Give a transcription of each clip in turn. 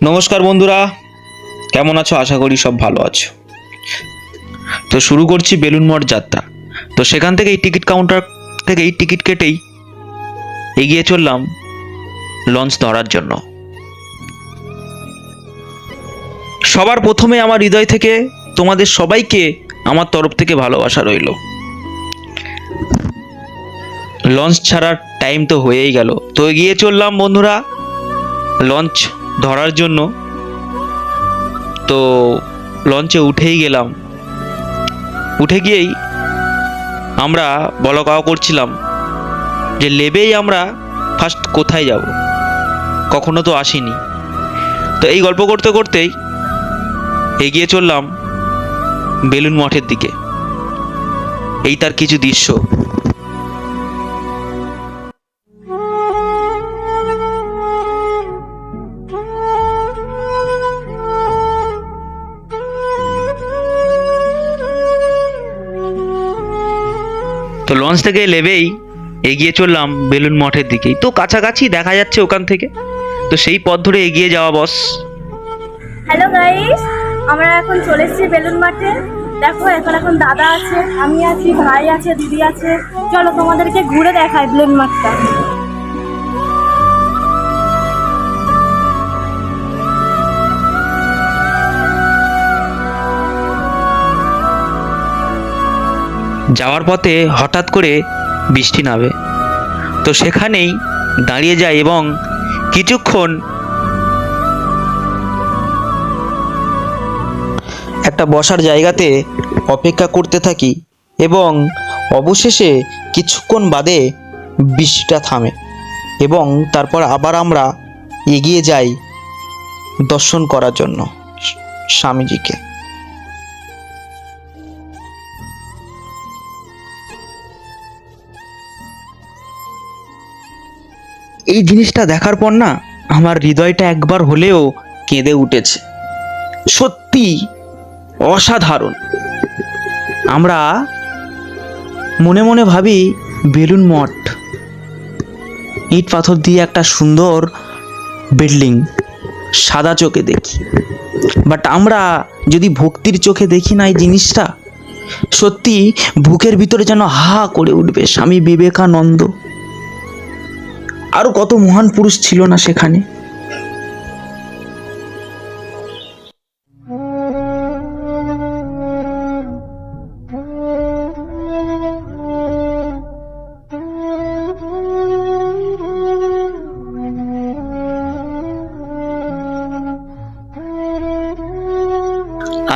নমস্কার বন্ধুরা, কেমন আছো? আশা করি সব ভালো আছো। তো শুরু করছি বেলুন মঠ যাত্রা। তো সেখান থেকে এই টিকিট কাউন্টার থেকে এই টিকিট কেটেই এগিয়ে চললাম লঞ্চ ধরার জন্য। সবার প্রথমে আমার হৃদয় থেকে তোমাদের সবাইকে আমার তরফ থেকে ভালোবাসা রইল। লঞ্চ ছাড়ার টাইম তো হয়েই গেল। তো এগিয়ে চললাম বন্ধুরা লঞ্চ ধরার জন্য। তো লঞ্চে উঠেই গেলাম। উঠে গিয়েই আমরা বলকাও করছিলাম যে, লেবেই আমরা ফার্স্ট কোথায় যাব? কখনো তো আসিনি। তো এই গল্প করতে করতেই এগিয়ে চললাম বেলুন মঠের দিকে। এই তার কিছু দৃশ্য। তো লঞ্চ থেকে লেবেই এগিয়ে চললাম বেলুন মঠের দিকেই। তো কাছাকাছি দেখা যাচ্ছে ওখান থেকে। তো সেই পথ ধরে এগিয়ে যাওয়া বস হ্যালো গাইস আমরা এখন চলে এসেছি বেলুন মাঠে। দেখো, এখন এখন দাদা আছে, আমি আছি, ভাই আছে, দিদি আছে। চলো তোমাদেরকে ঘুরে দেখাই বেলুন মাঠটা। যাওয়ার পথে হঠাৎ করে বৃষ্টি নামে। তো সেখানেই দাঁড়িয়ে যায় এবং কিছুক্ষণ একটা বসার জায়গাতে অপেক্ষা করতে থাকি এবং অবশেষে কিছুক্ষণ বাদে বৃষ্টিটা থামে এবং তারপর আবার আমরা এগিয়ে যাই দর্শন করার জন্য স্বামীজিকে। এই জিনিসটা দেখার পর না, আমার হৃদয়টা একবার হলেও কেঁদে উঠেছে। সত্যি অসাধারণ। আমরা মনে মনে ভাবি বেলুন মঠ, ইট পাথর দিয়ে একটা সুন্দর বিল্ডিং সাদা চোখে দেখি। বাট আমরা যদি ভক্তির চোখে দেখি না এই জিনিসটা, সত্যি বুকের ভিতরে যেন হা করে উঠবে, স্বামী বিবেকানন্দ। আরও কত মহান পুরুষ ছিল না সেখানে?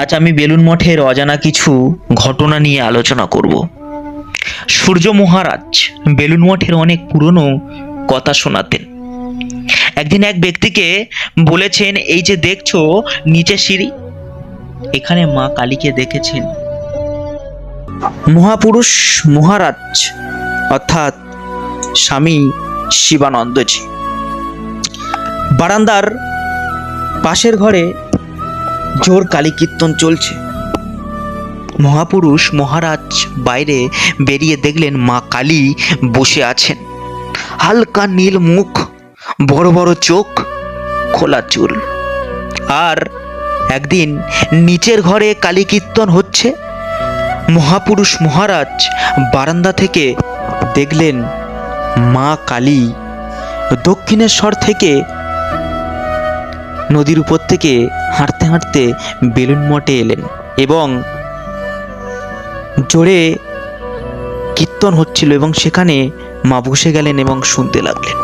আজ আমি বেলুন মঠের অজানা কিছু ঘটনা নিয়ে আলোচনা করব। সূর্য মহারাজ, বেলুন মঠের অনেক পুরনো কথা শোনাতেন। একদিন এক ব্যক্তিকে বলেছেন, এই যে দেখছ নিচে সিঁড়ি, এখানে মা কালীকে দেখেছেন। মহাপুরুষ, মহারাজ, অর্থাৎ স্বামী শিবানন্দজি, বারান্দার পাশের ঘরে জোর কালী কীর্তন চলছে। মহাপুরুষ, মহারাজ বাইরে বেরিয়ে দেখলেন মা কালী বসে আছেন। হালকা নীল মুখ, বড় বড় চোখ, খোলা চুল। আর একদিন নিচের ঘরে কালী কীর্তন হচ্ছে, মহাপুরুষ মহারাজ বারান্দা থেকে দেখলেন মা কালী দক্ষিণেশ্বর থেকে নদীর উপর থেকে হাঁটতে হাঁটতে বেলুন মঠে এলেন এবং জোরে কীর্তন হচ্ছিল এবং সেখানে মা বসে গেলেন এবং শুনতে লাগলেন।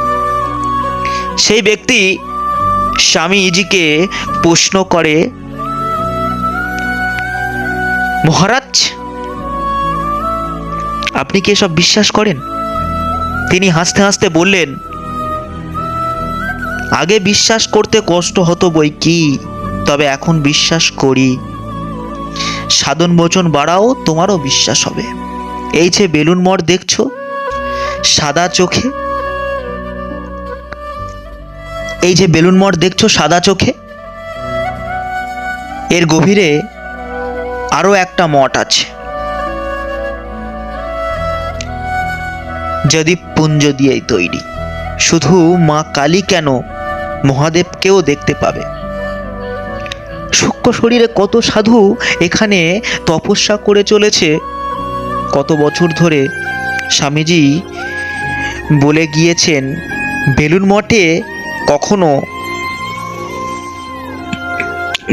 সেই ব্যক্তি স্বামীজিকে প্রশ্ন করে, মহারাজ, আপনি কি এসব বিশ্বাস করেন? তিনি হাসতে হাসতে বললেন, আগে বিশ্বাস করতে কষ্ট হতো বই কি, তবে এখন বিশ্বাস করি। সাধন বচন বাড়াও, তোমারও বিশ্বাস হবে। এই যে বেলুন মঠ দেখছ? সাদা চোখে? এই যে বেলুন মঠ দেখছ সাদা চোখে? এর গভীরে আরও একটা মঠ আছে। যদি পুঞ্জ দিয়েই তৈরি। শুধু মা কালী কেন মহাদেবকেও দেখতে পাবে? সূক্ষ্ম শরীরে কত সাধু এখানে তপস্যা করে চলেছে কত বছর ধরে স্বামীজি বলে গিয়েছেন, বেলুন মঠে কখনো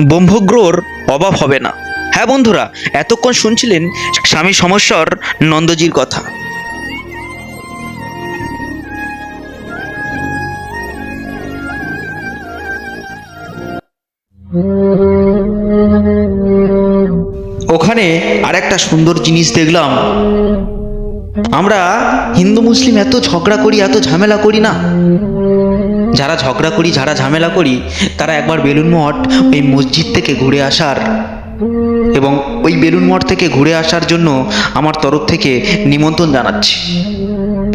ব্রহ্মগ্রহর অভাব হবে না। হ্যাঁ বন্ধুরা, এতক্ষণ শুনছিলেন স্বামী সমস্যার নন্দজির কথা। ওখানে আর একটা সুন্দর জিনিস দেখলাম। আমরা হিন্দু মুসলিম এত ঝগড়া করি, এত ঝামেলা করি না। যারা ঝগড়া করি, যারা ঝামেলা করি, তারা একবার বেলুন মঠ ওই মসজিদ থেকে ঘুরে আসার এবং ওই বেলুন মঠ থেকে ঘুরে আসার জন্য আমার তরফ থেকে নিমন্ত্রণ জানাচ্ছি।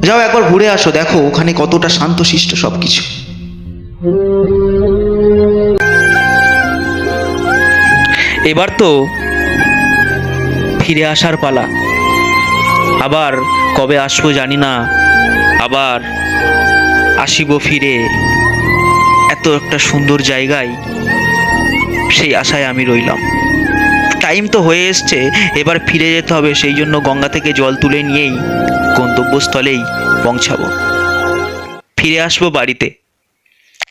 যাও একবার ঘুরে আসো, দেখো ওখানে কতটা শান্তশিষ্ট সব কিছু এবার তো ফিরে আসার পালা। আবার কবে আসব জানি না, আবার আসিব ফিরে। এত একটা সুন্দর জায়গায় সেই আশায় আমি রইলাম। টাইম তো হয়ে এসছে, এবার ফিরে যেতে হবে, সেই জন্য গঙ্গা থেকে জল তুলে নিয়েই গন্তব্যস্থলেই পৌঁছাবো। ফিরে আসব বাড়িতে।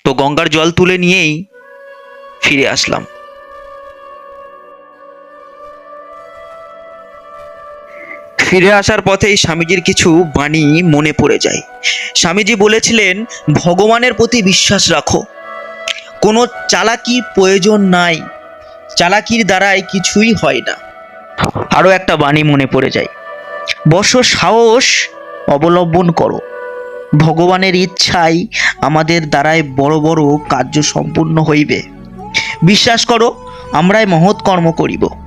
তো গঙ্গার জল তুলে নিয়েই ফিরে আসলাম। ফিরে আসার পথেই স্বামীজির কিছু বাণী মনে পড়ে যায়। স্বামীজি বলেছিলেন, ভগবানের প্রতি বিশ্বাস রাখো। কোনো চালাকির প্রয়োজন নাই। চালাকির দ্বারাই কিছুই হয় না। আরও একটা বাণী মনে পড়ে যায়। বস সাহস অবলম্বন করো। ভগবানের ইচ্ছাই আমাদের দ্বারাই বড় বড় কার্য সম্পূর্ণ হইবে। বিশ্বাস করো, আমরাই মহৎ কর্ম করিব।